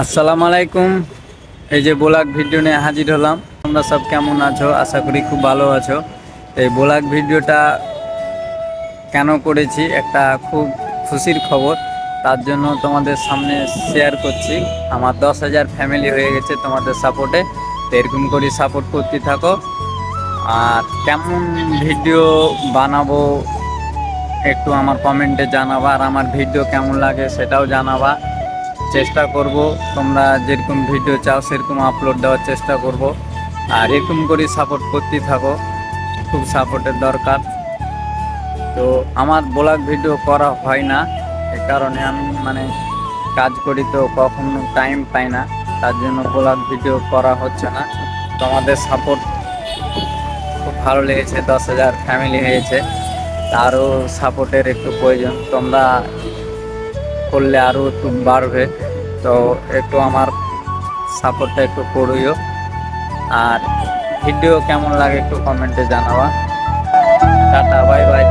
আসসালামু আলাইকুম। এই যে ব্লগ ভিডিও নিয়ে হাজির হলাম। তোমরা সব কেমন আছো? আশা করি খুব ভালো আছো। এই ব্লগ ভিডিওটা কেন করেছি একটা খুব খুশির খবর। তার জন্য তোমাদের সামনে শেয়ার করছি। আমার দশ হাজার ফ্যামিলি হয়ে গেছে তোমাদের সাপোর্টে তো এরকম করে সাপোর্ট করতে থাকো। আর কেমন ভিডিও বানাবো একটু আমার কমেন্টে জানাবা। আর আমার ভিডিও কেমন লাগে সেটাও জানাবা। চেষ্টা করব, তোমরা যেরকম ভিডিও চাও সেরকম আপলোড দেওয়ার চেষ্টা করব। আর এরকম করে সাপোর্ট করতে থাকো, খুব সাপোর্টের দরকার। তো আমার ব্লগ ভিডিও করা হয় না, এ কারণে আমি মানে কাজ করি তো কখনো টাইম পাই না, তার জন্য ব্লগ ভিডিও করা হচ্ছে না। তোমাদের সাপোর্ট খুব ভালো লেগেছে, দশ হাজার ফ্যামিলি হয়েছে আরও সাপোর্টের একটু প্রয়োজন। তোমরা করলে আরও একটু বাড়বে। তো একটু আমার সাপোর্টটা একটু করিও। আর ভিডিও কেমন লাগে একটু কমেন্টে জানাবা। Tata bye bye